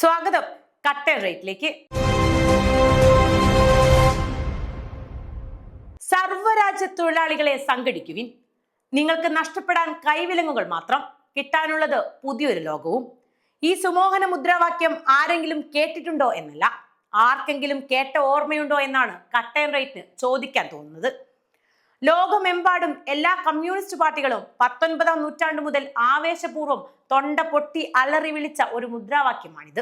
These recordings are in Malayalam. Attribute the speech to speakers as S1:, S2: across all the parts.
S1: സ്വാഗതം. കട്ടൻ റേറ്റിലേക്ക്. സർവരാജ്യ തൊഴിലാളികളെ സംഘടിക്കുവിൻ. നിങ്ങൾക്ക് നഷ്ടപ്പെടാൻ കൈവിലങ്ങുകൾ മാത്രം. കിട്ടാനുള്ളത് പുതിയൊരു ലോകവും. ഈ സുമോഹന മുദ്രാവാക്യം ആരെങ്കിലും കേട്ടിട്ടുണ്ടോ എന്നല്ല. ആർക്കെങ്കിലും കേട്ട ഓർമ്മയുണ്ടോ എന്നാണ് കട്ടൻ റേറ്റ് ചോദിക്കാൻ തോന്നുന്നത്. ലോകമെമ്പാടും എല്ലാ കമ്മ്യൂണിസ്റ്റ് പാർട്ടികളും പത്തൊൻപതാം നൂറ്റാണ്ടു മുതൽ ആവേശപൂർവം തൊണ്ട പൊട്ടി അലറി വിളിച്ച ഒരു മുദ്രാവാക്യമാണിത്.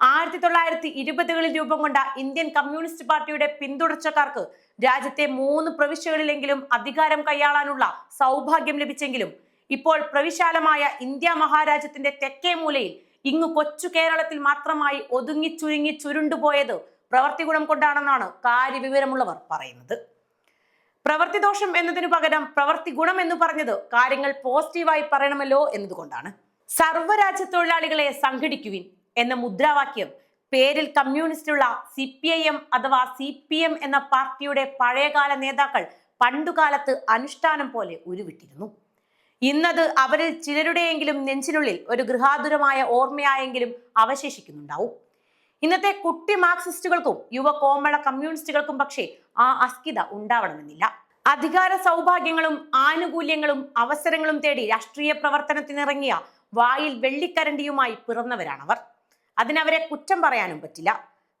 S1: ആയിരത്തി തൊള്ളായിരത്തി ഇരുപതുകളിൽ രൂപം കൊണ്ട ഇന്ത്യൻ കമ്മ്യൂണിസ്റ്റ് പാർട്ടിയുടെ പിന്തുടർച്ചക്കാർക്ക് രാജ്യത്തെ മൂന്ന് പ്രവിശ്യകളിലെങ്കിലും അധികാരം കൈയാളാനുള്ള സൗഭാഗ്യം ലഭിച്ചെങ്കിലും ഇപ്പോൾ പ്രവിശാലമായ ഇന്ത്യ മഹാരാജ്യത്തിന്റെ തെക്കേ മൂലയിൽ ഇങ്ങു കൊച്ചു കേരളത്തിൽ മാത്രമായി ഒതുങ്ങി ചുരുങ്ങി ചുരുണ്ടുപോയത് പ്രവർത്തി ഗുണം കൊണ്ടാണെന്നാണ് കാര്യവിവരമുള്ളവർ പറയുന്നത്. പ്രവൃത്തി ദോഷം എന്നതിനു പകരം പ്രവൃത്തി ഗുണം എന്ന് പറഞ്ഞത് കാര്യങ്ങൾ പോസിറ്റീവായി പറയണമല്ലോ എന്നതുകൊണ്ടാണ്. സർവരാജ്യ തൊഴിലാളികളെ സംഘടിക്കുവിൻ എന്ന മുദ്രാവാക്യം പേരിൽ കമ്മ്യൂണിസ്റ്റുള്ള സി പി ഐ എം അഥവാ സി പി എം എന്ന പാർട്ടിയുടെ പഴയകാല നേതാക്കൾ പണ്ടുകാലത്ത് അനുഷ്ഠാനം പോലെ ഉരുവിട്ടിരുന്നു. ഇന്നത് അവരിൽ ചിലരുടെയെങ്കിലും നെഞ്ചിനുള്ളിൽ ഒരു ഗൃഹാതുരമായ ഓർമ്മയായെങ്കിലും അവശേഷിക്കുന്നുണ്ടാവും. ഇന്നത്തെ കുട്ടി മാർക്സിസ്റ്റുകൾക്കും യുവ കോമള കമ്മ്യൂണിസ്റ്റുകൾക്കും പക്ഷേ ആ അസ്കിത ഉണ്ടാവണമെന്നില്ല. അധികാര സൗഭാഗ്യങ്ങളും ആനുകൂല്യങ്ങളും അവസരങ്ങളും തേടി രാഷ്ട്രീയ പ്രവർത്തനത്തിനിറങ്ങിയ വായിൽ വെള്ളിക്കരണ്ടിയുമായി പിറന്നവരാണവർ. അതിനവരെ കുറ്റം പറയാനും പറ്റില്ല.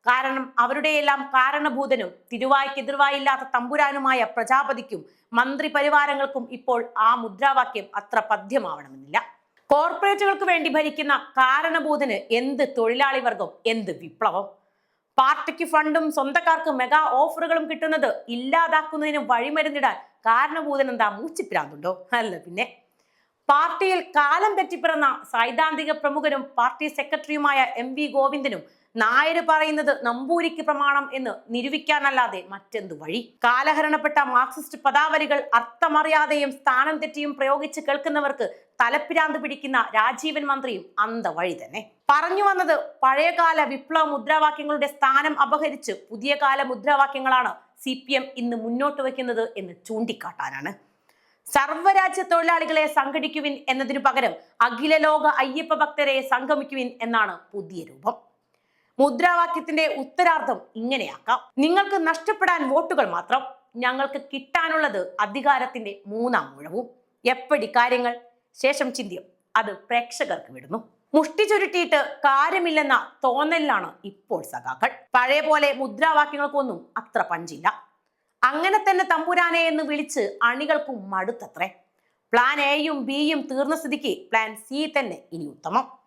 S1: കാരണം അവരുടെയെല്ലാം കാരണഭൂതനും തിരുവായ്ക്കെതിർവായില്ലാത്ത തമ്പുരാനുമായ പ്രജാപതിക്കും മന്ത്രി പരിവാരങ്ങൾക്കും ഇപ്പോൾ ആ മുദ്രാവാക്യം അത്ര പദ്യമാവണമെന്നില്ല. കോർപ്പറേറ്റുകൾക്ക് വേണ്ടി ഭരിക്കുന്ന കാരണബോധന് എന്ത് തൊഴിലാളി വർഗം എന്ത് വിപ്ലവം? പാർട്ടിക്ക് ഫണ്ടും സ്വന്തക്കാർക്ക് മെഗാ ഓഫറുകളും കിട്ടുന്നത് ഇല്ലാതാക്കുന്നതിന് വഴിമരുന്നിടാൻ കാരണബോധന എന്താ മൂച്ചിപ്പിരാന്നുണ്ടോ അല്ല പിന്നെ. പാർട്ടിയിൽ കാലം തെറ്റിപ്പിറന്ന സൈദ്ധാന്തിക പ്രമുഖനും പാർട്ടി സെക്രട്ടറിയുമായ എം വി ഗോവിന്ദനും നായര് പറയുന്നത് നമ്പൂരിക്ക് പ്രമാണം എന്ന് നിരൂപിക്കാനല്ലാതെ മറ്റെന്ത് വഴി? കാലഹരണപ്പെട്ട മാർക്സിസ്റ്റ് പദാവലികൾ അർത്ഥമറിയാതെയും സ്ഥാനം തെറ്റിയും പ്രയോഗിച്ച് കേൾക്കുന്നവർക്ക് തലപ്പിരാന്ത് പിടിക്കുന്ന രാജീവൻ മന്ത്രിയും അന്ത വഴി തന്നെ. പറഞ്ഞു വന്നത് പഴയകാല വിപ്ലവ മുദ്രാവാക്യങ്ങളുടെ സ്ഥാനം അപഹരിച്ച് പുതിയ കാല മുദ്രാവാക്യങ്ങളാണ് സി പി എം ഇന്ന് മുന്നോട്ട് വയ്ക്കുന്നത് എന്ന് ചൂണ്ടിക്കാട്ടാനാണ്. സർവരാജ്യ തൊഴിലാളികളെ സംഘടിക്കുവിൻ എന്നതിനു പകരം അഖില ലോക അയ്യപ്പ ഭക്തരെ സംഗമിക്കുവിൻ എന്നാണ് പുതിയ രൂപം. മുദ്രാവാക്യത്തിന്റെ ഉത്തരാർത്ഥം ഇങ്ങനെയാക്കാം. നിങ്ങൾക്ക് നഷ്ടപ്പെടാൻ വോട്ടുകൾ മാത്രം ഞങ്ങൾക്ക് കിട്ടാനുള്ളത് അധികാരത്തിന്റെ മൂന്നാം മുഴവും എപ്പടി കാര്യങ്ങൾ? ശേഷം ചിന്തിയും. അത് പ്രേക്ഷകർക്ക് വിടുന്നു. മുഷ്ടി ചുരുട്ടിയിട്ട് കാര്യമില്ലെന്ന തോന്നലിലാണ് ഇപ്പോൾ സഖാക്കൾ. പഴയ പോലെ മുദ്രാവാക്യങ്ങൾക്കൊന്നും അത്ര പഞ്ചില്ല. അങ്ങനെ തന്നെ തമ്പുരാനെ എന്ന് വിളിച്ച് അണികൾക്കും മടുത്തത്രേ. പ്ലാൻ എയും ബിയും തീർന്ന സ്ഥിതിക്ക് പ്ലാൻ സി തന്നെ ഇനി ഉത്തമം.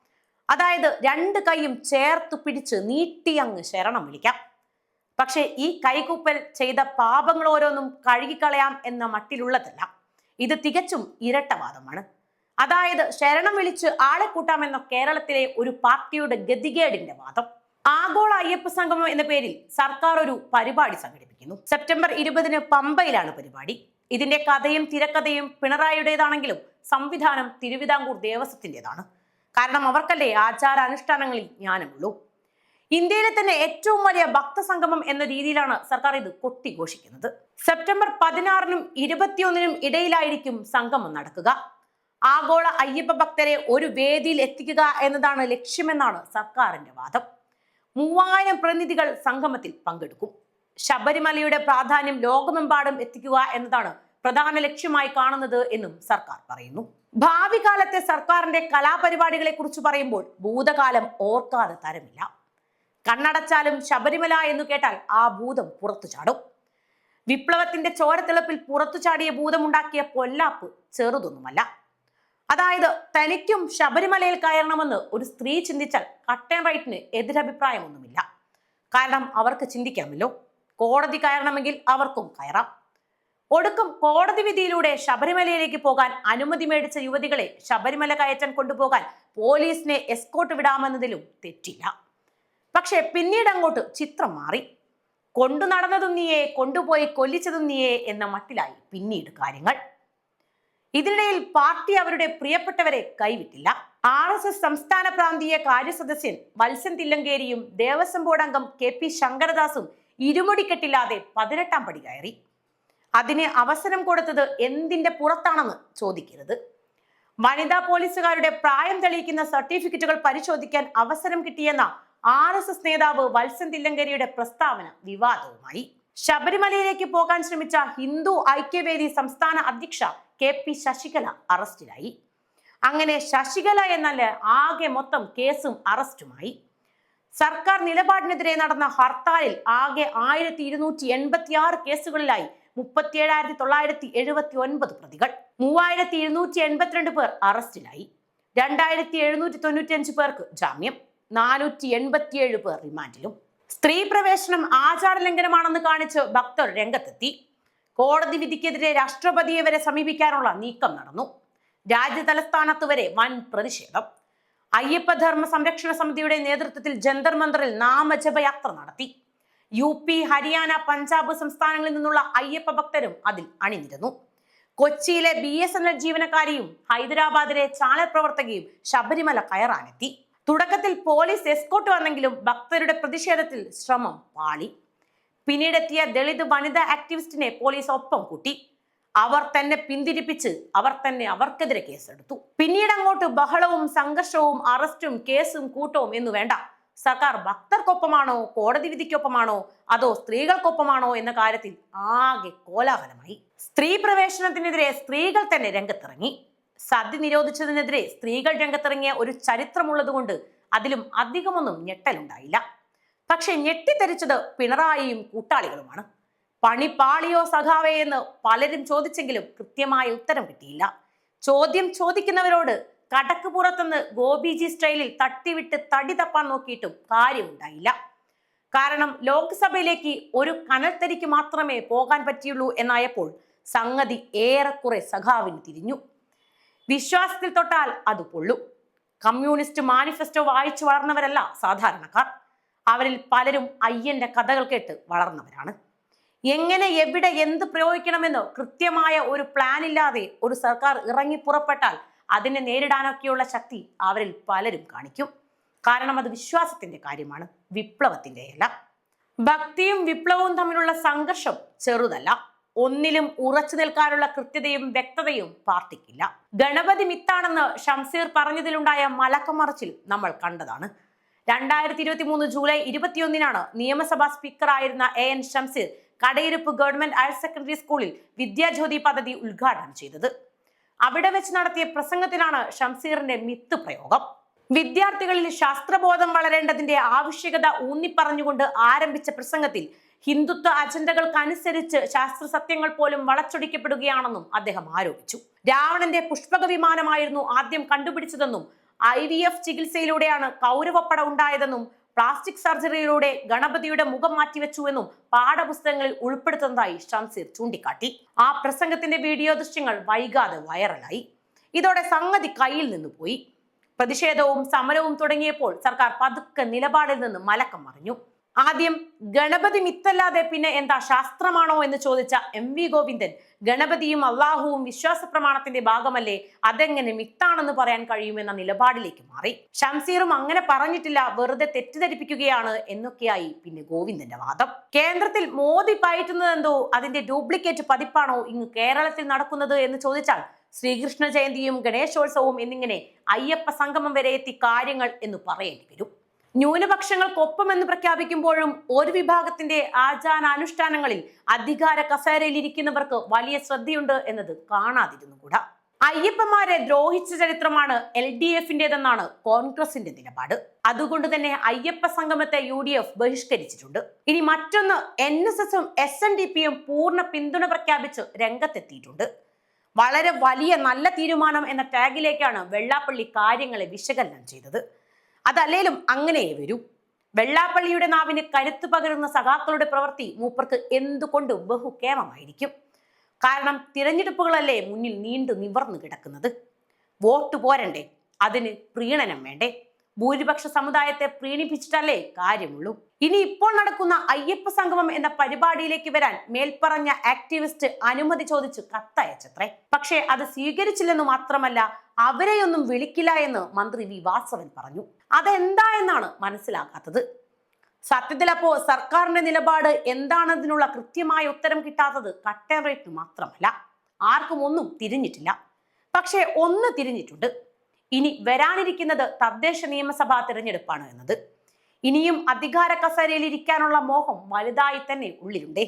S1: അതായത് രണ്ട് കൈയും ചേർത്ത് പിടിച്ച് നീട്ടി അങ്ങ് ശരണം വിളിക്കാം. പക്ഷേ ഈ കൈകൂപ്പൽ ചെയ്ത പാപങ്ങൾ ഓരോന്നും കഴുകിക്കളയാം എന്ന മട്ടിലുള്ളതല്ല. ഇത് തികച്ചും ഇരട്ടവാദമാണ്. അതായത് ശരണം വിളിച്ച് ആളെ കൂട്ടാമെന്ന കേരളത്തിലെ ഒരു പാർട്ടിയുടെ ഗതികേടിന്റെ വാദം. ആഗോള അയ്യപ്പ സംഗമം എന്ന പേരിൽ സർക്കാർ ഒരു പരിപാടി സംഘടിപ്പിക്കുന്നു. സെപ്റ്റംബർ ഇരുപതിന് പമ്പയിലാണ് പരിപാടി. ഇതിന്റെ കഥയും തിരക്കഥയും പിണറായിയുടേതാണെങ്കിലും സംവിധാനം തിരുവിതാംകൂർ ദേവസ്വത്തിന്റെതാണ് കാരണം അവർക്കല്ലേ ആചാര അനുഷ്ഠാനങ്ങളിൽ ജ്ഞാനമുള്ളൂ. ഇന്ത്യയിലെ തന്നെ ഏറ്റവും വലിയ ഭക്തസംഗമം എന്ന രീതിയിലാണ് സർക്കാർ ഇത് കൊട്ടിഘോഷിക്കുന്നത്. സെപ്റ്റംബർ പതിനാറിനും ഇരുപത്തിയൊന്നിനും ഇടയിലായിരിക്കും സംഗമം നടക്കുക. ആഗോള അയ്യപ്പ ഭക്തരെ ഒരു വേദിയിൽ എത്തിക്കുക എന്നതാണ് ലക്ഷ്യമെന്നാണ് സർക്കാരിന്റെ വാദം. മൂവായിരം പ്രതിനിധികൾ സംഗമത്തിൽ പങ്കെടുക്കും. ശബരിമലയുടെ പ്രാധാന്യം ലോകമെമ്പാടും എത്തിക്കുക എന്നതാണ് പ്രധാന ലക്ഷ്യമായി കാണുന്നത് എന്നും സർക്കാർ പറയുന്നു. ഭാവി കാലത്തെ സർക്കാരിന്റെ കലാപരിപാടികളെ കുറിച്ച് പറയുമ്പോൾ ഭൂതകാലം ഓർക്കാതെ തരമില്ല. കണ്ണടച്ചാലും ശബരിമല എന്ന് കേട്ടാൽ ആ ഭൂതം പുറത്തു ചാടും. വിപ്ലവത്തിന്റെ ചോരത്തിളപ്പിൽ പുറത്തു ചാടിയ ഭൂതമുണ്ടാക്കിയ പൊല്ലാപ്പ് ചെറുതൊന്നുമല്ല. അതായത് തനിക്കും ശബരിമലയിൽ കയറണമെന്ന് ഒരു സ്ത്രീ ചിന്തിച്ചാൽ കട്ടൻ റൈറ്റിന് എതിരഭിപ്രായമൊന്നുമില്ല. കാരണം അവർക്ക് ചിന്തിക്കാമല്ലോ. കോടതി കയറണമെങ്കിൽ അവർക്കും കയറാം. ഒടുക്കം കോടതി വിധിയിലൂടെ ശബരിമലയിലേക്ക് പോകാൻ അനുമതി മേടിച്ച യുവതികളെ ശബരിമല കയറ്റം കൊണ്ടുപോകാൻ പോലീസിനെ എസ്കോട്ട് വിടാമെന്നതിലും തെറ്റില്ല. പക്ഷെ പിന്നീട് അങ്ങോട്ട് ചിത്രം മാറി. കൊണ്ടു നടന്നതും നീയെ കൊണ്ടുപോയി കൊല്ലിച്ചതും നീയെ എന്ന മട്ടിലായി പിന്നീട് കാര്യങ്ങൾ. ഇതിനിടയിൽ പാർട്ടി അവരുടെ പ്രിയപ്പെട്ടവരെ കൈവിട്ടില്ല. ആർ എസ് എസ് സംസ്ഥാന പ്രാന്തീയ കാര്യസദസ്യൻ വത്സൻ തില്ലങ്കേരിയും ദേവസ്വം ബോർഡ് അംഗം കെ പി ശങ്കരദാസും ഇരുമുടിക്കെട്ടില്ലാതെ പതിനെട്ടാം പടി കയറി. അതിന് അവസരം കൊടുത്തത് എന്തിന്റെ പുറത്താണെന്ന് ചോദിക്കരുത്. വനിതാ പോലീസുകാരുടെ പ്രായം തെളിയിക്കുന്ന സർട്ടിഫിക്കറ്റുകൾ പരിശോധിക്കാൻ അവസരം കിട്ടിയെന്ന ആർ എസ് എസ് നേതാവ് വത്സൻ തില്ലങ്കരിയുടെ പ്രസ്താവന വിവാദവുമായി. ശബരിമലയിലേക്ക് പോകാൻ ശ്രമിച്ച ഹിന്ദു ഐക്യവേദി സംസ്ഥാന അധ്യക്ഷ കെ പി ശശികല അറസ്റ്റിലായി. അങ്ങനെ ശശികല എന്നല്ല ആകെ മൊത്തം കേസും അറസ്റ്റുമായി. സർക്കാർ നിലപാടിനെതിരെ നടന്ന ഹർത്താലിൽ ആകെ ആയിരത്തി ഇരുന്നൂറ്റി എൺപത്തിയാറ് കേസുകളിലായി മുപ്പത്തിയേഴായിരത്തി തൊള്ളായിരത്തി എഴുപത്തി ഒൻപത് പ്രതികൾ. മൂവായിരത്തി എഴുന്നൂറ്റി എൺപത്തിരണ്ട് പേർ അറസ്റ്റിലായി. രണ്ടായിരത്തി എഴുന്നൂറ്റി തൊണ്ണൂറ്റിയഞ്ച് പേർക്ക് ജാമ്യം. നാനൂറ്റി എൺപത്തിയേഴ് പേർ റിമാൻഡിലും. സ്ത്രീ പ്രവേശനം ആചാര ലംഘനമാണെന്ന് കാണിച്ച് ഭക്തർ രംഗത്തെത്തി. കോടതി വിധിക്കെതിരെ രാഷ്ട്രപതിയെ വരെ സമീപിക്കാനുള്ള നീക്കം നടന്നു. രാജ്യ തലസ്ഥാനത്ത് വരെ വൻ പ്രതിഷേധം. അയ്യപ്പധർമ്മ സംരക്ഷണ സമിതിയുടെ നേതൃത്വത്തിൽ ജന്തർ മന്ദറിൽ നാമജപയാത്ര നടത്തി. യു പി ഹരിയാന പഞ്ചാബ് സംസ്ഥാനങ്ങളിൽ നിന്നുള്ള അയ്യപ്പ ഭക്തരും അതിൽ അണിനിരുന്നു. കൊച്ചിയിലെ ബി എസ് എൻ എൽ ജീവനക്കാരിയും ഹൈദരാബാദിലെ ചാനൽ പ്രവർത്തകയും ശബരിമല കയറാനെത്തി. തുടക്കത്തിൽ പോലീസ് എസ്കോട്ട് വന്നെങ്കിലും ഭക്തരുടെ പ്രതിഷേധത്തിൽ ശ്രമം പാളി. പിന്നീടെത്തിയ ദളിത് വനിതാ ആക്ടിവിസ്റ്റിനെ പോലീസ് ഒപ്പം കൂട്ടി. അവർ തന്നെ പിന്തിരിപ്പിച്ച് അവർ തന്നെ അവർക്കെതിരെ കേസെടുത്തു. പിന്നീട് അങ്ങോട്ട് ബഹളവും സംഘർഷവും അറസ്റ്റും കേസും കൂട്ടവും എന്നു വേണ്ട സർക്കാർ ഭക്തർക്കൊപ്പമാണോ കോടതി വിധിക്കൊപ്പമാണോ അതോ സ്ത്രീകൾക്കൊപ്പമാണോ എന്ന കാര്യത്തിൽ ആകെ കോലാഹലമായി. സ്ത്രീ പ്രവേശനത്തിനെതിരെ സ്ത്രീകൾ തന്നെ രംഗത്തിറങ്ങി. സദ്യ നിരോധിച്ചതിനെതിരെ സ്ത്രീകൾ രംഗത്തിറങ്ങിയ ഒരു ചരിത്രമുള്ളതുകൊണ്ട് അതിലും അധികമൊന്നും ഞെട്ടലുണ്ടായില്ല. പക്ഷെ ഞെട്ടിത്തെരിച്ചത് പിണറായിയും കൂട്ടാളികളുമാണ്. പണി പാളിയോ സഖാവേ എന്ന് പലരും ചോദിച്ചെങ്കിലും കൃത്യമായ ഉത്തരം കിട്ടിയില്ല. ചോദ്യം ചോദിക്കുന്നവരോട് കടക്ക് പുറത്തുനിന്ന് ഗോപിജി സ്റ്റൈലിൽ തട്ടിവിട്ട് തടി തപ്പാൻ നോക്കിയിട്ടും കാര്യമുണ്ടായില്ല. കാരണം ലോക്സഭയിലേക്ക് ഒരു കനൽത്തരിക്ക് മാത്രമേ പോകാൻ പറ്റിയുള്ളൂ എന്നായപ്പോൾ സംഗതി ഏറെക്കുറെ സഖാവിന് തിരിഞ്ഞു. വിശ്വാസത്തിൽ തൊട്ടാൽ അത് പൊള്ളു. കമ്മ്യൂണിസ്റ്റ് മാനിഫെസ്റ്റോ വായിച്ചു വളർന്നവരല്ല സാധാരണക്കാർ. അവരിൽ പലരും അയ്യന്റെ കഥകൾ കേട്ട് വളർന്നവരാണ്. എങ്ങനെ എവിടെ എന്ത് പ്രയോഗിക്കണമെന്ന് കൃത്യമായ ഒരു പ്ലാൻ ഇല്ലാതെ ഒരു സർക്കാർ ഇറങ്ങി പുറപ്പെട്ടാൽ അതിനെ നേരിടാനൊക്കെയുള്ള ശക്തി അവരിൽ പലരും കാണിക്കും. കാരണം അത് വിശ്വാസത്തിന്റെ കാര്യമാണ് വിപ്ലവത്തിന്റെ അല്ല ഭക്തിയും വിപ്ലവവും തമ്മിലുള്ള സംഘർഷം ചെറുതല്ല. ഒന്നിലും ഉറച്ചു നിൽക്കാനുള്ള കൃത്യതയും വ്യക്തതയും പാർട്ടിക്കില്ല. ഗണപതി മിത്താണെന്ന് ഷംസീർ പറഞ്ഞതിലുണ്ടായ മലക്കമറച്ചിൽ നമ്മൾ കണ്ടതാണ്. രണ്ടായിരത്തി ഇരുപത്തി മൂന്ന് ജൂലൈ ഇരുപത്തിയൊന്നിനാണ് നിയമസഭാ സ്പീക്കറായിരുന്ന A N Shamseer Kadayiruppu government higher secondary സ്കൂളിൽ വിദ്യാജ്യോതി പദ്ധതി ഉദ്ഘാടനം ചെയ്തത്. അവിടെ വെച്ച് നടത്തിയ പ്രസംഗത്തിലാണ് ഷംസീറിന്റെ മിത്ത് പ്രയോഗം. വിദ്യാർത്ഥികളിൽ ശാസ്ത്രബോധം വളരേണ്ടതിന്റെ ആവശ്യകത ഊന്നിപ്പറഞ്ഞുകൊണ്ട് ആരംഭിച്ച പ്രസംഗത്തിൽ ഹിന്ദുത്വ അജണ്ടകൾക്കനുസരിച്ച് ശാസ്ത്ര സത്യങ്ങൾ പോലും വളച്ചൊടിക്കപ്പെടുകയാണെന്നും അദ്ദേഹം ആരോപിച്ചു. രാവണന്റെ പുഷ്പക വിമാനമായിരുന്നു ആദ്യം കണ്ടുപിടിച്ചതെന്നും ഐ ചികിത്സയിലൂടെയാണ് കൗരവപ്പട ഉണ്ടായതെന്നും പ്ലാസ്റ്റിക് സർജറിയിലൂടെ ഗണപതിയുടെ മുഖം മാറ്റിവെച്ചുവെന്നും പാഠപുസ്തകങ്ങളിൽ ഉൾപ്പെടുത്തുന്നതായി ഷംസീർ ചൂണ്ടിക്കാട്ടി. ആ പ്രസംഗത്തിന്റെ വീഡിയോ ദൃശ്യങ്ങൾ വൈകാതെ വൈറലായി. ഇതോടെ സംഗതി കയ്യിൽ നിന്ന് പോയി. പ്രതിഷേധവും സമരവും തുടങ്ങിയപ്പോൾ സർക്കാർ പതുക്കെ നിലപാടിൽ നിന്ന് മലക്കം മറിഞ്ഞു. ആദ്യം ഗണപതി മിത്തല്ലാതെ പിന്നെ എന്താ ശാസ്ത്രമാണോ എന്ന് ചോദിച്ച എം വി ഗോവിന്ദൻ ഗണപതിയും അള്ളാഹുവും വിശ്വാസ പ്രമാണത്തിന്റെ ഭാഗമല്ലേ അതെങ്ങനെ മിത്താണെന്ന് പറയാൻ കഴിയുമെന്ന നിലപാടിലേക്ക് മാറി. ഷംസീറും അങ്ങനെ പറഞ്ഞിട്ടില്ല വെറുതെ തെറ്റിദ്ധരിപ്പിക്കുകയാണ് എന്നൊക്കെയായി പിന്നെ ഗോവിന്ദന്റെ വാദം. കേന്ദ്രത്തിൽ മോദി പയറ്റുന്നത് എന്തോ അതിന്റെ ഡ്യൂപ്ലിക്കേറ്റ് പതിപ്പാണോ ഇങ്ങ് കേരളത്തിൽ നടക്കുന്നത് എന്ന് ചോദിച്ചാൽ ശ്രീകൃഷ്ണ ജയന്തിയും ഗണേശോത്സവവും എന്നിങ്ങനെ അയ്യപ്പ സംഗമം വരെ എത്തി കാര്യങ്ങൾ എന്ന് പറയേണ്ടി വരും. ന്യൂനപക്ഷങ്ങൾക്കൊപ്പം എന്ന് പ്രഖ്യാപിക്കുമ്പോഴും ഒരു വിഭാഗത്തിന്റെ ആചാരാനുഷ്ഠാനങ്ങളിൽ അധികാര കസേരയിൽ ഇരിക്കുന്നവർക്ക് വലിയ ശ്രദ്ധയുണ്ട് എന്നത് കാണാതിരുന്നുകൂടാ. അയ്യപ്പന്മാരെ ദ്രോഹിച്ച ചരിത്രമാണ് എൽ ഡി എഫിന്റേതെന്നാണ് കോൺഗ്രസിന്റെ നിലപാട്. അതുകൊണ്ട് തന്നെ അയ്യപ്പ സംഗമത്തെ യു ഡി എഫ് ബഹിഷ്കരിച്ചിട്ടുണ്ട്. ഇനി മറ്റൊന്ന് എൻ എസ് എസും എസ് എൻ ഡി പിയും പൂർണ പിന്തുണ പ്രഖ്യാപിച്ച് രംഗത്തെത്തിയിട്ടുണ്ട്. വളരെ വലിയ നല്ല തീരുമാനം എന്ന ടാഗിലേക്കാണ് വെള്ളാപ്പള്ളി കാര്യങ്ങളെ വിശകലനം ചെയ്തത്. അതല്ലേലും അങ്ങനെ വരൂ. വെള്ളാപ്പള്ളിയുടെ നാവിന് കരുത്ത് പകരുന്ന സഖാക്കളുടെ പ്രവൃത്തി മൂപ്പർക്ക് എന്തുകൊണ്ട് ബഹുക്ഷേമമായിരിക്കും കാരണം തിരഞ്ഞെടുപ്പുകളല്ലേ മുന്നിൽ നീണ്ടു നിവർന്നു കിടക്കുന്നത്? വോട്ട് പോരണ്ടേ? അതിന് പ്രീണനം വേണ്ടേ? ഭൂരിപക്ഷ സമുദായത്തെ പ്രീണിപ്പിച്ചിട്ടല്ലേ കാര്യമുള്ളൂ? ഇനി ഇപ്പോൾ നടക്കുന്ന അയ്യപ്പ സംഗമം എന്ന പരിപാടിയിലേക്ക് വരാൻ മേൽപ്പറഞ്ഞ ആക്ടിവിസ്റ്റ് അനുമതി ചോദിച്ച് കത്തയച്ചത്രേ. പക്ഷേ അത് സ്വീകരിച്ചില്ലെന്ന് മാത്രമല്ല അവരെയൊന്നും വിളിക്കില്ല എന്ന് മന്ത്രി വി. വാസവൻ പറഞ്ഞു. അതെന്താ എന്നാണ് മനസ്സിലാക്കാത്തത് സത്യത്തിൽ അപ്പോ സർക്കാരിന്റെ നിലപാട് എന്താണതിനുള്ള കൃത്യമായ ഉത്തരം കിട്ടാത്തത് കട്ടൻ റേറ്റ് മാത്രമല്ല. ആർക്കും ഒന്നും തിരിഞ്ഞിട്ടില്ല. പക്ഷേ ഒന്ന് തിരിഞ്ഞിട്ടുണ്ട്. ഇനി വരാനിരിക്കുന്നത് തദ്ദേശ നിയമസഭാ തിരഞ്ഞെടുപ്പാണ് എന്നത്. ഇനിയും അധികാര കസേരയിൽ ഇരിക്കാനുള്ള മോഹം വലുതായി തന്നെ ഉള്ളിലുണ്ടേ.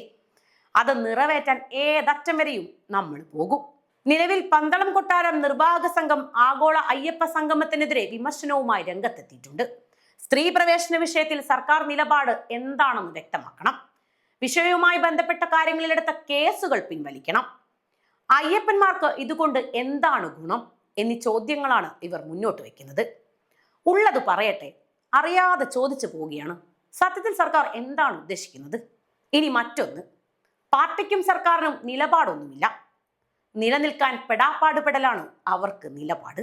S1: അത് നിറവേറ്റാൻ ഏതറ്റം വരെയും നമ്മൾ പോകും. നിലവിൽ പന്തളം കൊട്ടാരം നിർവാഹക സംഘം ആഗോള അയ്യപ്പ സംഗമത്തിനെതിരെ വിമർശനവുമായി രംഗത്തെത്തിയിട്ടുണ്ട്. സ്ത്രീ പ്രവേശന വിഷയത്തിൽ സർക്കാർ നിലപാട് എന്താണെന്ന് വ്യക്തമാക്കണം. വിഷയവുമായി ബന്ധപ്പെട്ട കാര്യങ്ങളിലെടുത്ത കേസുകൾ പിൻവലിക്കണം. അയ്യപ്പന്മാർക്ക് ഇതുകൊണ്ട് എന്താണ് ഗുണം എന്നീ ചോദ്യങ്ങളാണ് ഇവർ മുന്നോട്ട് വയ്ക്കുന്നത്. ഉള്ളത് പറയട്ടെ അറിയാതെ ചോദിച്ചു പോവുകയാണ്. സത്യത്തിൽ സർക്കാർ എന്താണ് ഉദ്ദേശിക്കുന്നത്? ഇനി മറ്റൊന്ന് പാർട്ടിക്കും സർക്കാരിനും നിലപാടൊന്നുമില്ല. നിലനിൽക്കാൻ പെടാപ്പാടുപെടലാണ് അവർക്ക് നിലപാട്.